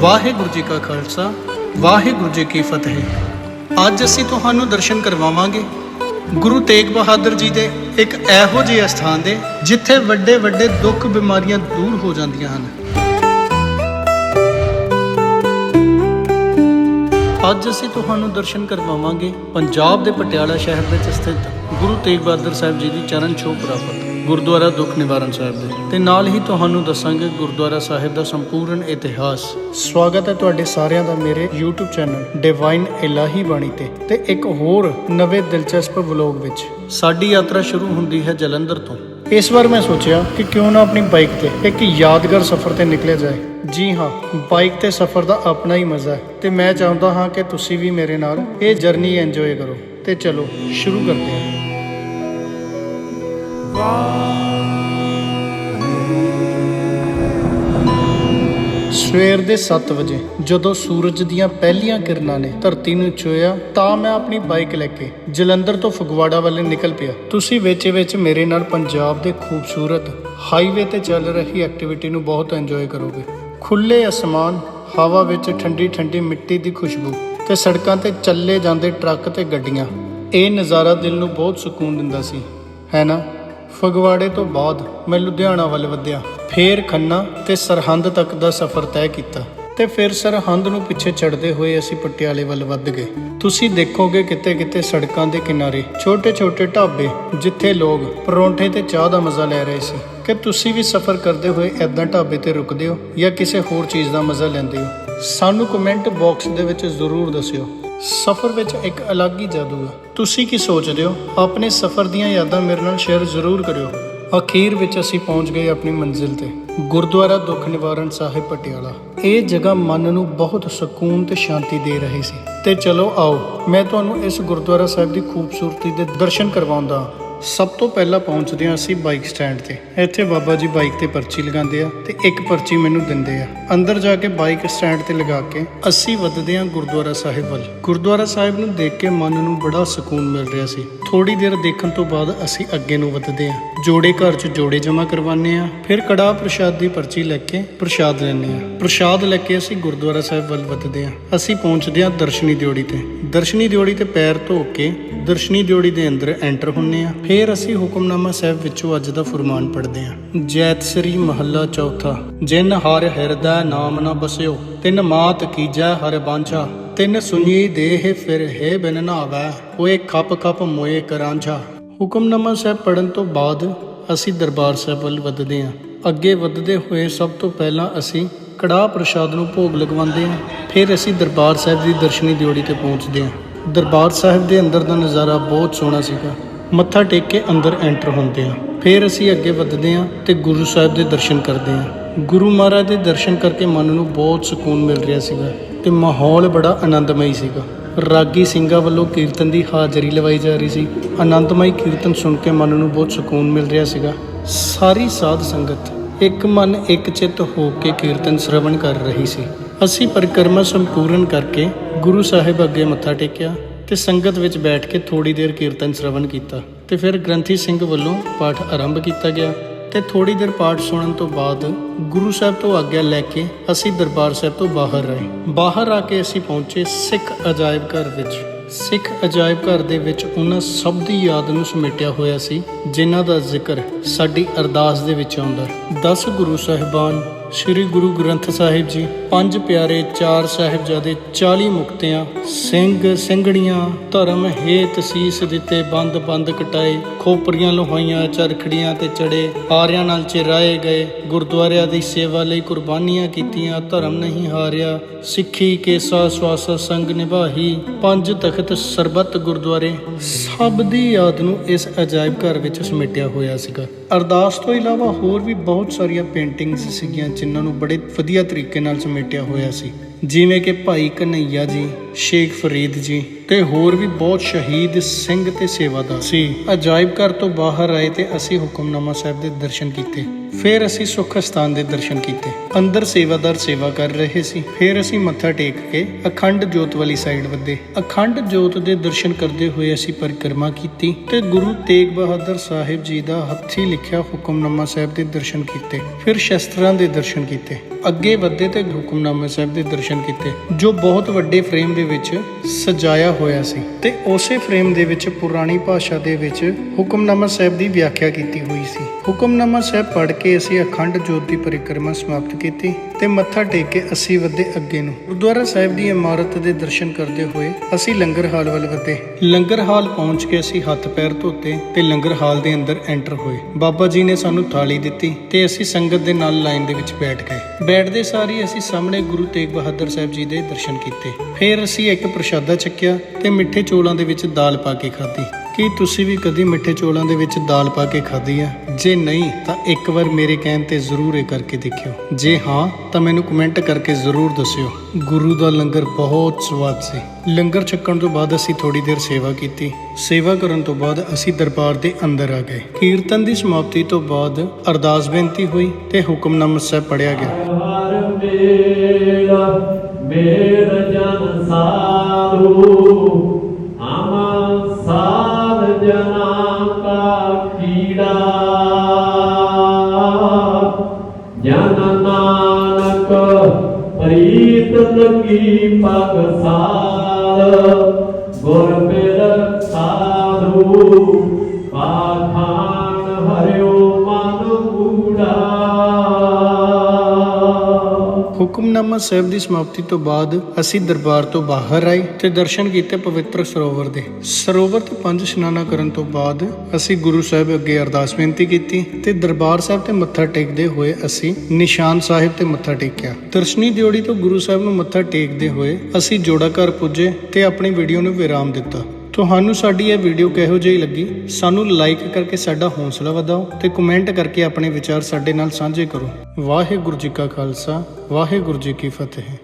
ਵਾਹਿਗੁਰੂ ਜੀ ਕਾ ਖਾਲਸਾ, ਵਾਹਿਗੁਰੂ ਜੀ ਕੀ ਫਤਿਹ। ਅੱਜ ਅਸੀਂ ਤੁਹਾਨੂੰ ਦਰਸ਼ਨ ਕਰਵਾਵਾਂਗੇ। ਗੁਰੂ ਤੇਗ ਬਹਾਦਰ ਜੀ ਦੇ ਇੱਕ ਇਹੋ ਜਿਹੇ ਸਥਾਨ ਦੇ, ਜਿੱਥੇ ਵੱਡੇ ਵੱਡੇ ਦੁੱਖ ਬਿਮਾਰੀਆਂ ਦੂਰ ਹੋ ਜਾਂਦੀਆਂ ਹਨ। ਅੱਜ ਅਸੀਂ ਤੁਹਾਨੂੰ ਦਰਸ਼ਨ ਕਰਵਾਵਾਂਗੇ ਪੰਜਾਬ ਦੇ ਪਟਿਆਲਾ ਸ਼ਹਿਰ ਵਿੱਚ ਸਥਿਤ ਗੁਰੂ ਤੇਗ ਬਹਾਦਰ ਸਾਹਿਬ ਜੀ ਦੀ ਚਰਨ ਛੋਹ ਪ੍ਰਾਪਤ। ਗੁਰਦੁਆਰਾ ਦੁੱਖ ਨਿਵਾਰਨ ਸਾਹਿਬ ਦੇ। ਤੇ ਨਾਲ ਹੀ ਤੁਹਾਨੂੰ ਦੱਸਾਂਗੇ ਗੁਰਦੁਆਰਾ ਸਾਹਿਬ ਦਾ ਸੰਪੂਰਨ ਇਤਿਹਾਸ। ਸਵਾਗਤ ਹੈ ਤੁਹਾਡੇ ਸਾਰਿਆਂ ਦਾ ਮੇਰੇ YouTube ਚੈਨਲ ਡਿਵਾਈਨ ਇਲਾਹੀ ਬਾਣੀ ਤੇ। ਤੇ ਇੱਕ ਹੋਰ ਨਵੇਂ ਦਿਲਚਸਪ ਵਲੌਗ ਵਿੱਚ। ਸਾਡੀ ਯਾਤਰਾ ਸ਼ੁਰੂ ਹੁੰਦੀ ਹੈ ਜਲੰਧਰ ਤੋਂ। ਇਸ ਵਾਰ ਮੈਂ ਸੋਚਿਆ ਕਿ ਕਿਉਂ ਨਾ ਆਪਣੀ ਬਾਈਕ ਤੇ ਇੱਕ ਯਾਦਗਾਰ ਸਫ਼ਰ ਤੇ ਨਿਕਲਿਆ ਜਾਏ। ਜੀ ਹਾਂ, ਬਾਈਕ ਤੇ ਸਫ਼ਰ ਦਾ ਆਪਣਾ ਹੀ ਮਜ਼ਾ ਹੈ। ਤੇ ਮੈਂ ਚਾਹੁੰਦਾ ਹਾਂ ਕਿ ਤੁਸੀਂ ਵੀ ਮੇਰੇ ਨਾਲ ਇਹ ਜਰਨੀ ਇੰਜੋਏ ਕਰੋ। ਤੇ ਚਲੋ, ਸ਼ੁਰੂ ਕਰਦੇ ਹਾਂ। ਸਵੇਰ ਦੇ 7 ਵਜੇ, ਜਦੋਂ ਸੂਰਜ ਦੀਆਂ ਪਹਿਲੀਆਂ ਕਿਰਨਾਂ ਨੇ ਧਰਤੀ ਨੂੰ ਛੂਇਆ ਤਾਂ ਮੈਂ ਆਪਣੀ ਬਾਈਕ ਲੈ ਕੇ ਜਲੰਧਰ ਤੋਂ ਫਗਵਾੜਾ ਵੱਲ ਨਿਕਲ ਪਿਆ। ਤੁਸੀਂ ਵਿੱਚ ਵਿੱਚ ਮੇਰੇ ਨਾਲ ਪੰਜਾਬ ਦੇ ਖੂਬਸੂਰਤ ਹਾਈਵੇ ਤੇ ਚੱਲ ਰਹੀ ਐਕਟੀਵਿਟੀ ਨੂੰ ਬਹੁਤ ਇੰਜੋਏ ਕਰੋਗੇ। ਖੁੱਲੇ ਅਸਮਾਨ, ਹਵਾ ਵਿੱਚ ਠੰਡੀ ਠੰਡੀ ਮਿੱਟੀ ਦੀ ਖੁਸ਼ਬੂ ਤੇ ਸੜਕਾਂ ਤੇ ਚੱਲੇ ਜਾਂਦੇ ਟਰੱਕ ਤੇ ਗੱਡੀਆਂ। ਇਹ ਨਜ਼ਾਰਾ ਦਿਲ ਨੂੰ ਬਹੁਤ ਸਕੂਨ ਦਿੰਦਾ ਸੀ, ਹੈ ਨਾ? ਫਗਵਾੜੇ ਤੋਂ ਬਾਅਦ ਮੈਂ ਲੁਧਿਆਣਾ ਵੱਲ ਵਧਿਆ। ਫੇਰ ਖੰਨਾ ਤੇ ਸਰਹੰਦ ਤੱਕ ਦਾ ਸਫ਼ਰ ਤੈਅ ਕੀਤਾ ਤੇ ਫਿਰ ਸਰਹੰਦ ਨੂੰ ਪਿੱਛੇ ਛੱਡਦੇ ਹੋਏ ਅਸੀਂ ਪਟਿਆਲੇ ਵੱਲ ਵੱਧ ਗਏ। ਤੁਸੀਂ ਦੇਖੋਗੇ ਕਿਤੇ-ਕਿਤੇ ਸੜਕਾਂ ਦੇ ਕਿਨਾਰੇ ਛੋਟੇ-ਛੋਟੇ ਢਾਬੇ ਜਿੱਥੇ ਲੋਕ ਪਰੌਂਠੇ ਤੇ ਚਾਹ ਦਾ ਮਜ਼ਾ ਲੈ ਰਹੇ ਸੀ। ਕਿ ਤੁਸੀਂ ਵੀ ਸਫ਼ਰ ਕਰਦੇ ਹੋਏ ਐਦਾਂ ਢਾਬੇ ਤੇ ਰੁਕਦੇ ਹੋ ਜਾਂ ਕਿਸੇ ਹੋਰ ਚੀਜ਼ ਦਾ ਮਜ਼ਾ ਲੈਂਦੇ ਹੋ? ਸਾਨੂੰ ਕਮੈਂਟ ਬਾਕਸ ਦੇ ਵਿੱਚ ਜ਼ਰੂਰ ਦੱਸਿਓ। ਸਫ਼ਰ ਵਿੱਚ ਇੱਕ ਅਲੱਗ ਹੀ ਜਾਦੂ ਹੈ ਤੁਸੀਂ ਕੀ ਸੋਚਦੇ ਹੋ? ਆਪਣੇ ਸਫ਼ਰ ਦੀਆਂ ਯਾਦਾਂ ਮੇਰੇ ਨਾਲ ਸ਼ੇਅਰ ਜ਼ਰੂਰ ਕਰਿਓ। ਅਖੀਰ ਵਿੱਚ ਅਸੀਂ ਪਹੁੰਚ ਗਏ ਆਪਣੀ ਮੰਜ਼ਿਲ ਤੇ, ਗੁਰਦੁਆਰਾ ਦੁੱਖ ਨਿਵਾਰਨ ਸਾਹਿਬ ਪਟਿਆਲਾ। ਇਹ ਜਗ੍ਹਾ ਮਨ ਨੂੰ ਬਹੁਤ ਸਕੂਨ ਤੇ ਸ਼ਾਂਤੀ ਦੇ ਰਹੀ ਸੀ। ਤੇ ਚਲੋ ਆਓ, ਮੈਂ ਤੁਹਾਨੂੰ ਇਸ ਗੁਰਦੁਆਰਾ ਸਾਹਿਬ ਦੀ ਖੂਬਸੂਰਤੀ ਦੇ ਦਰਸ਼ਨ ਕਰਵਾਉਂਦਾ ਹਾਂ। ਸਭ ਤੋਂ ਪਹਿਲਾਂ ਪਹੁੰਚਦੇ ਹਾਂ ਅਸੀਂ ਬਾਈਕ ਸਟੈਂਡ ਤੇ। ਇੱਥੇ ਬਾਬਾ ਜੀ ਬਾਈਕ ਤੇ ਪਰਚੀ ਲਗਾਉਂਦੇ ਆ ਤੇ ਇੱਕ ਪਰਚੀ ਮੈਨੂੰ ਦਿੰਦੇ ਆ। ਅੰਦਰ ਜਾ ਕੇ ਬਾਈਕ ਸਟੈਂਡ ਤੇ ਲਗਾ ਕੇ ਅਸੀਂ ਵੱਧਦੇ ਹਾਂ ਗੁਰਦੁਆਰਾ ਸਾਹਿਬ ਵੱਲ। ਗੁਰਦੁਆਰਾ ਸਾਹਿਬ ਨੂੰ ਦੇਖ ਕੇ ਮਨ ਨੂੰ ਬੜਾ ਸਕੂਨ ਮਿਲ ਰਿਹਾ ਸੀ। ਥੋੜੀ ਦੇਰ ਦੇਖਣ ਤੋਂ ਬਾਅਦ ਅਸੀਂ ਅੱਗੇ ਨੂੰ ਵੱਧਦੇ ਹਾਂ। ਜੋੜੇ ਘਰ 'ਚ ਜੋੜੇ ਜਮ੍ਹਾਂ ਕਰਵਾਉਂਦੇ ਆ ਫਿਰ ਕੜਾ ਪ੍ਰਸ਼ਾਦ ਦੀ ਪਰਚੀ ਲੈ ਕੇ ਪ੍ਰਸ਼ਾਦ ਲੈਂਦੇ ਆ ਪ੍ਰਸ਼ਾਦ ਲੈ ਕੇ ਅਸੀਂ ਗੁਰਦੁਆਰਾ ਸਾਹਿਬ ਵੱਲ ਵੱਧਦੇ ਆ ਅਸੀਂ ਪਹੁੰਚਦੇ ਹਾਂ ਦਰਸ਼ਨੀ ਦਿਓੜੀ ਤੇ। ਦਰਸ਼ਨੀ ਦਿਓੜੀ ਤੇ ਪੈਰ ਧੋ ਕੇ ਦਰਸ਼ਨੀ ਦਿਓੜੀ ਦੇ ਅੰਦਰ ਐਂਟਰ ਹੁੰਨੇ ਆ ਫਿਰ ਅਸੀਂ ਹੁਕਮਨਾਮਾ ਸਾਹਿਬ ਵਿੱਚੋਂ ਅੱਜ ਦਾ ਫਰਮਾਨ ਪੜ੍ਹਦੇ ਹਾਂ। ਜੈਤ ਸ੍ਰੀ ਮਹੱਲਾ ਚੌਥਾ, ਜਿਨ ਹਰ ਹਿਰਦੈ ਨਾਮ ਨਾ ਬਸਿਓ, ਤਿਨ ਮਾਤ ਕੀਜੈ ਹਰ ਬਾਂਝਾ, ਤਿਨ ਸੁਣੀ ਦੇਹ ਫਿਰ ਹੈ ਬਿਨ ਨਾਵੈ ਹੋਏ ਖੱਪ ਖੱਪ ਮੋਏ ਕਰਾਂਝਾ। ਹੁਕਮਨਾਮਾ ਸਾਹਿਬ ਪੜਨ ਤੋਂ ਬਾਅਦ ਅਸੀਂ ਦਰਬਾਰ ਸਾਹਿਬ ਵੱਲ ਵੱਧਦੇ ਹਾਂ। ਅੱਗੇ ਵੱਧਦੇ ਹੋਏ ਸਭ ਤੋਂ ਪਹਿਲਾਂ ਅਸੀਂ ਕੜਾਹ ਪ੍ਰਸ਼ਾਦ ਨੂੰ ਭੋਗ ਲਗਵਾਉਂਦੇ ਹਾਂ, ਫਿਰ ਅਸੀਂ ਦਰਬਾਰ ਸਾਹਿਬ ਦੀ ਦਰਸ਼ਨੀ ਦਿਓੜੀ ਤੇ ਪਹੁੰਚਦੇ ਹਾਂ। ਦਰਬਾਰ ਸਾਹਿਬ ਦੇ ਅੰਦਰ ਦਾ ਨਜ਼ਾਰਾ ਬਹੁਤ ਸੋਹਣਾ ਸੀਗਾ। ਮੱਥਾ ਟੇਕ ਕੇ ਅੰਦਰ ਐਂਟਰ ਹੁੰਦੇ ਹਾਂ। ਫਿਰ ਅਸੀਂ ਅੱਗੇ ਵੱਧਦੇ ਹਾਂ ਤੇ ਗੁਰੂ ਸਾਹਿਬ ਦੇ ਦਰਸ਼ਨ ਕਰਦੇ ਹਾਂ। ਗੁਰੂ ਮਹਾਰਾਜ ਦੇ ਦਰਸ਼ਨ ਕਰਕੇ ਮਨ ਨੂੰ ਬਹੁਤ ਸਕੂਨ ਮਿਲ ਰਿਹਾ ਸੀਗਾ ਤੇ ਮਾਹੌਲ ਬੜਾ ਆਨੰਦਮਈ ਸੀਗਾ। ਰਾਗੀ ਸਿੰਘਾਂ ਵੱਲੋਂ ਕੀਰਤਨ ਦੀ ਹਾਜ਼ਰੀ ਲਵਾਈ ਜਾ ਰਹੀ ਸੀ। ਆਨੰਦਮਈ ਕੀਰਤਨ ਸੁਣ ਕੇ ਮਨ ਨੂੰ ਬਹੁਤ ਸਕੂਨ ਮਿਲ ਰਿਹਾ ਸੀਗਾ। ਸਾਰੀ ਸਾਧ ਸੰਗਤ ਇੱਕ ਮਨ ਇੱਕ ਚਿੱਤ ਹੋ ਕੇ ਕੀਰਤਨ ਸ਼ਰਵਣ ਕਰ ਰਹੀ ਸੀ। ਅਸੀਂ ਪਰਿਕਰਮਾ ਸੰਪੂਰਨ ਕਰਕੇ ਗੁਰੂ ਸਾਹਿਬ ਅੱਗੇ ਮੱਥਾ ਟੇਕਿਆ ਤੇ ਸੰਗਤ ਵਿੱਚ ਬੈਠ ਕੇ ਥੋੜੀ ਦੇਰ ਕੀਰਤਨ ਸ਼ਰਵਣ ਕੀਤਾ ਤੇ ਫਿਰ ਗ੍ਰੰਥੀ ਸਿੰਘ ਵੱਲੋਂ ਪਾਠ ਆਰੰਭ ਕੀਤਾ ਗਿਆ ਤੇ ਥੋੜੀ ਦੇਰ ਪਾਠ ਸੁਣਨ ਤੋਂ ਬਾਅਦ ਗੁਰੂ ਸਾਹਿਬ ਤੋਂ ਆਗਿਆ ਲੈ ਕੇ ਅਸੀਂ ਦਰਬਾਰ ਸਾਹਿਬ ਤੋਂ ਬਾਹਰ ਰਹੇ ਬਾਹਰ ਆ ਕੇ ਅਸੀਂ ਪਹੁੰਚੇ ਸਿੱਖ ਅਜਾਇਬ ਘਰ ਵਿੱਚ। ਸਿੱਖ ਅਜਾਇਬ ਘਰ ਦੇ ਵਿੱਚ ਉਹਨਾਂ ਸਭ ਦੀ ਯਾਦ ਨੂੰ ਸਮੇਟਿਆ ਹੋਇਆ ਸੀ, ਜਿਨ੍ਹਾਂ ਦਾ ਜ਼ਿਕਰ ਸਾਡੀ ਅਰਦਾਸ ਦੇ ਵਿੱਚ ਆਉਂਦਾ। 10 ਗੁਰੂ ਸਾਹਿਬਾਨ ਸ੍ਰੀ ਗੁਰੂ ਗ੍ਰੰਥ ਸਾਹਿਬ ਜੀ, ਪੰਜ ਪਿਆਰੇ ਚਾਰ ਸਾਹਿਬਜ਼ਾਦੇ 40 ਮੁਕਤਿਆਂ, ਸਿੰਘ ਸਿੰਘੜੀਆਂ ਧਰਮ ਹੇਤ ਸੀਸ ਦਿੱਤੇ ਬੰਦ ਬੰਦ ਕਟਾਏ, ਖੋਪਰੀਆਂ ਲੋਹਾਈਆਂ, ਚਰਖੜੀਆਂ ਤੇ ਚੜੇ, ਆਰਿਆਂ ਨਾਲ ਚਿਰਾਏ ਗਏ, ਗੁਰਦੁਆਰਿਆਂ ਦੀ ਸੇਵਾ ਲਈ ਕੁਰਬਾਨੀਆਂ ਕੀਤੀਆਂ, ਧਰਮ ਨਹੀਂ ਹਾਰਿਆ, ਸਿੱਖੀ, ਕੇਸਾ, ਸਵਾਸਾ, ਸੰਗ ਨਿਭਾਹੀ, ਪੰਜ ਤਖਤ, ਸਰਬੱਤ ਗੁਰਦੁਆਰੇ, ਸਭ ਦੀ ਯਾਦ ਨੂੰ ਇਸ ਅਜਾਇਬ ਘਰ ਵਿੱਚ ਸਮੇਟਿਆ ਹੋਇਆ ਸੀਗਾ। ਅਰਦਾਸ ਤੋਂ ਇਲਾਵਾ ਹੋਰ ਵੀ ਬਹੁਤ ਸਾਰੀਆਂ ਪੇਂਟਿੰਗਸ ਸੀਗੀਆਂ, ਜਿਨ੍ਹਾਂ ਨੂੰ ਬੜੇ ਵਧੀਆ ਤਰੀਕੇ ਨਾਲ ਸਮੇਟਿਆ ਹੋਇਆ ਸੀ। ਜਿਵੇਂ ਕਿ ਭਾਈ ਕਨਈਆ ਜੀ ਸ਼ੇਖ ਫਰੀਦ ਜੀ ਤੇ ਹੋਰ ਵੀ ਬਹੁਤ ਸ਼ਹੀਦ ਸਿੰਘ ਤੇ ਸੇਵਾਦਾਰ ਸੀ। ਅਜਾਇਬ ਘਰ ਤੋਂ ਬਾਹਰ ਆਏ ਤੇ ਅਸੀਂ ਹੁਕਮਨਾਮਾ ਸਾਹਿਬ ਦੇ ਦਰਸ਼ਨ ਕੀਤੇ। ਫਿਰ ਅਸੀਂ ਸੁੱਖ ਸਥਾਨ ਦੇ ਦਰਸ਼ਨ ਕੀਤੇ। ਅੰਦਰ ਸੇਵਾਦਾਰ ਸੇਵਾ ਕਰ ਰਹੇ ਸੀ। ਫਿਰ ਅਸੀਂ ਮੱਥਾ ਟੇਕ ਕੇ ਅਖੰਡ ਜੋਤ ਵਾਲੀ ਸਾਈਡ ਵੱਧੇ। ਅਖੰਡ ਜੋਤ ਦੇ ਦਰਸ਼ਨ ਕਰਦੇ ਹੋਏ ਅਸੀਂ ਪਰਿਕਰਮਾ ਕੀਤੀ ਤੇ ਗੁਰੂ ਤੇਗ ਬਹਾਦਰ ਸਾਹਿਬ ਜੀ ਦਾ ਹੱਥੀ ਲਿਖਿਆ ਹੁਕਮਨਾਮਾ ਸਾਹਿਬ ਦੇ ਦਰਸ਼ਨ ਕੀਤੇ। ਫਿਰ ਸ਼ਸਤਰਾਂ ਦੇ ਦਰਸ਼ਨ ਕੀਤੇ। ਅੱਗੇ ਵੱਧੇ ਤੇ ਹੁਕਮਨਾਮਾ ਸਾਹਿਬ ਦੇ ਦਰਸ਼ਨ ਕੀਤੇ, ਜੋ ਬਹੁਤ ਵੱਡੇ ਫਰੇਮ ਦੇ ਵਿੱਚ ਸਜਾਇਆ ਹੋਇਆ ਸੀ ਤੇ ਉਸੇ ਫਰੇਮ ਦੇ ਵਿੱਚ ਪੁਰਾਣੀ ਭਾਸ਼ਾ ਦੇ ਵਿੱਚ ਹੁਕਮਨਾਮਾ ਸਾਹਿਬ ਦੀ ਵਿਆਖਿਆ ਕੀਤੀ ਹੋਈ ਸੀ। ਹੁਕਮਨਾਮਾ ਸਾਹਿਬ ਪੜ੍ਹ ਕੇ ਅਸੀਂ ਅਖੰਡ ਜੋਤ ਦੀ ਪਰਿਕਰਮਾ ਸਮਾਪਤ ਕੀਤੀ ਤੇ ਮੱਥਾ ਟੇਕ ਕੇ ਅਸੀਂ ਵਧੇ ਅੱਗੇ ਨੂੰ। ਗੁਰਦੁਆਰਾ ਸਾਹਿਬ ਦੀ ਇਮਾਰਤ ਦੇ ਦਰਸ਼ਨ ਕਰਦੇ ਹੋਏ ਅਸੀਂ ਲੰਗਰ ਹਾਲ ਵੱਲ ਵਧੇ। ਲੰਗਰ ਹਾਲ ਪਹੁੰਚ ਕੇ ਅਸੀਂ ਹੱਥ ਪੈਰ ਧੋਤੇ ਤੇ ਲੰਗਰ ਹਾਲ ਦੇ ਅੰਦਰ ਐਂਟਰ ਹੋਏ। ਬਾਬਾ ਜੀ ਨੇ ਸਾਨੂੰ ਥਾਲੀ ਦਿੱਤੀ ਤੇ ਅਸੀਂ ਸੰਗਤ ਦੇ ਨਾਲ ਲਾਈਨ ਦੇ ਵਿੱਚ ਬੈਠ ਗਏ। ਬੈਠਦੇ ਸਾਰੀ ਅਸੀਂ ਸਾਹਮਣੇ ਗੁਰੂ ਤੇਗ ਬਹਾਦਰ ਸਾਹਿਬ ਜੀ ਦੇ ਦਰਸ਼ਨ ਕੀਤੇ। ਫਿਰ ਅਸੀਂ ਇੱਕ ਪ੍ਰਸ਼ਾਦਾ ਚੱਕਿਆ ਤੇ ਮਿੱਠੇ ਚੋਲਾਂ ਦੇ ਵਿੱਚ ਦਾਲ ਪਾ ਕੇ ਖਾਧੀ। ਕੀ ਤੁਸੀਂ ਵੀ ਕਦੀ ਮਿੱਠੇ ਚੋਲਾਂ ਦੇ ਵਿੱਚ ਦਾਲ ਪਾ ਕੇ ਖਾਧੀ ਆ ਜੇ ਨਹੀਂ, ਤਾਂ ਇੱਕ ਵਾਰ ਮੇਰੇ ਕਹਿਣ ਤੇ ਜ਼ਰੂਰ ਇਹ ਕਰਕੇ ਦੇਖਿਓ। ਜੇ ਹਾਂ, ਤਾਂ ਮੈਨੂੰ ਕਮੈਂਟ ਕਰਕੇ ਜ਼ਰੂਰ ਦੱਸਿਓ। ਗੁਰੂ ਦਾ ਲੰਗਰ ਬਹੁਤ ਸਵਾਦ ਸੀ। ਲੰਗਰ ਛਕਣ ਤੋਂ ਬਾਅਦ ਅਸੀਂ ਥੋੜੀ ਦੇਰ ਸੇਵਾ ਕੀਤੀ। ਸੇਵਾ ਕਰਨ ਤੋਂ ਬਾਅਦ ਅਸੀਂ ਦਰਬਾਰ ਦੇ ਅੰਦਰ ਆ ਗਏ। ਕੀਰਤਨ ਦੀ ਸਮਾਪਤੀ ਤੋਂ ਬਾਅਦ ਅਰਦਾਸ ਬੇਨਤੀ ਹੋਈ ਤੇ ਹੁਕਮਨਾਮਾ ਸਾਹਿਬ ਪੜਿਆ ਗਿਆ। ਮੇਰ ਜਨ ਸਾਧੂ ਆਮ ਸਾਰ ਜਨਾ ਕਾ ਕੀੜਾ। ਜਨ ਨਾਨਕ ਪ੍ਰੀਤਨ ਕੀ ਪਗਸਾਲ ਗੁਰ ਬਿਰ ਸਾਧੂ। ਹੁਕਮਨਾਮਾ ਸਾਹਿਬ ਦੀ ਸਮਾਪਤੀ ਤੋਂ ਬਾਅਦ ਅਸੀਂ ਦਰਬਾਰ ਤੋਂ ਬਾਹਰ ਆਏ ਤੇ ਦਰਸ਼ਨ ਕੀਤੇ ਪਵਿੱਤਰ ਸਰੋਵਰ ਦੇ। ਸਰੋਵਰ ਤੇ ਪੰਜ ਇਸ਼ਨਾਨਾਂ ਕਰਨ ਤੋਂ ਬਾਅਦ ਅਸੀਂ ਗੁਰੂ ਸਾਹਿਬ ਅੱਗੇ ਅਰਦਾਸ ਬੇਨਤੀ ਕੀਤੀ ਤੇ ਦਰਬਾਰ ਸਾਹਿਬ ਤੇ ਮੱਥਾ ਟੇਕਦੇ ਹੋਏ ਅਸੀਂ ਨਿਸ਼ਾਨ ਸਾਹਿਬ ਤੇ ਮੱਥਾ ਟੇਕਿਆ। ਦਰਸ਼ਨੀ ਦਿਓੜੀ ਤੋਂ ਗੁਰੂ ਸਾਹਿਬ ਨੂੰ ਮੱਥਾ ਟੇਕਦੇ ਹੋਏ ਅਸੀਂ ਜੋੜਾ ਘਰ ਪੁੱਜੇ ਤੇ ਆਪਣੀ ਵੀਡੀਓ ਨੂੰ ਵਿਰਾਮ ਦਿੱਤਾ। ਤੁਹਾਨੂੰ ਸਾਡੀ ਇਹ ਵੀਡੀਓ ਕਿਹੋ ਜਿਹੀ ਲੱਗੀ? ਸਾਨੂੰ ਲਾਈਕ ਕਰਕੇ ਸਾਡਾ ਹੌਸਲਾ ਵਧਾਓ ਤੇ ਕਮੈਂਟ ਕਰਕੇ ਆਪਣੇ ਵਿਚਾਰ ਸਾਡੇ ਨਾਲ ਸਾਂਝੇ ਕਰੋ। ਵਾਹਿਗੁਰੂ ਜੀ ਕਾ ਖਾਲਸਾ, ਵਾਹਿਗੁਰੂ ਜੀ ਕੀ ਫਤਿਹ।